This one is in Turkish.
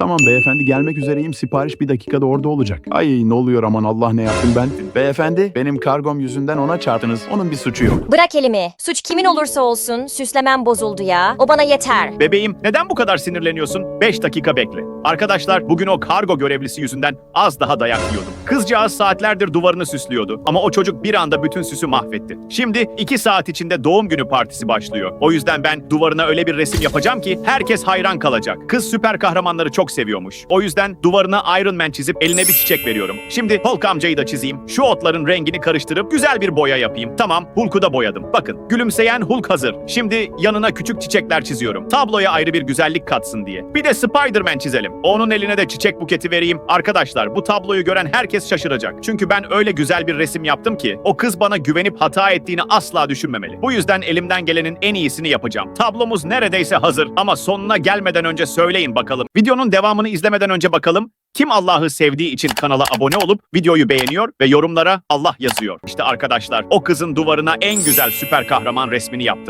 Tamam beyefendi gelmek üzereyim sipariş bir dakikada orada olacak. Ay ne oluyor aman Allah ne yaptım ben. Beyefendi benim kargom yüzünden ona çarptınız. Onun bir suçu yok. Bırak elimi. Suç kimin olursa olsun süslemem bozuldu ya. O bana yeter. Bebeğim neden bu kadar sinirleniyorsun? 5 dakika bekle. Arkadaşlar bugün o kargo görevlisi yüzünden az daha dayak yiyordum. Kızcağız saatlerdir duvarını süslüyordu ama o çocuk bir anda bütün süsü mahvetti. Şimdi 2 saat içinde doğum günü partisi başlıyor. O yüzden ben duvarına öyle bir resim yapacağım ki herkes hayran kalacak. Kız süper kahramanları çok seviyormuş. O yüzden duvarına Iron Man çizip eline bir çiçek veriyorum. Şimdi Hulk amcayı da çizeyim. Şu otların rengini karıştırıp güzel bir boya yapayım. Tamam Hulk'u da boyadım. Bakın gülümseyen Hulk hazır. Şimdi yanına küçük çiçekler çiziyorum. Tabloya ayrı bir güzellik katsın diye. Bir de Spider-Man çizelim. Onun eline de çiçek buketi vereyim. Arkadaşlar bu tabloyu gören herkes şaşıracak. Çünkü ben öyle güzel bir resim yaptım ki o kız bana güvenip hata ettiğini asla düşünmemeli. Bu yüzden elimden gelenin en iyisini yapacağım. Tablomuz neredeyse hazır ama sonuna gelmeden önce söyleyin bakalım. Videonun devamını izlemeden önce bakalım kim Allah'ı sevdiği için kanala abone olup videoyu beğeniyor ve yorumlara Allah yazıyor. İşte arkadaşlar o kızın duvarına en güzel süper kahraman resmini yaptım.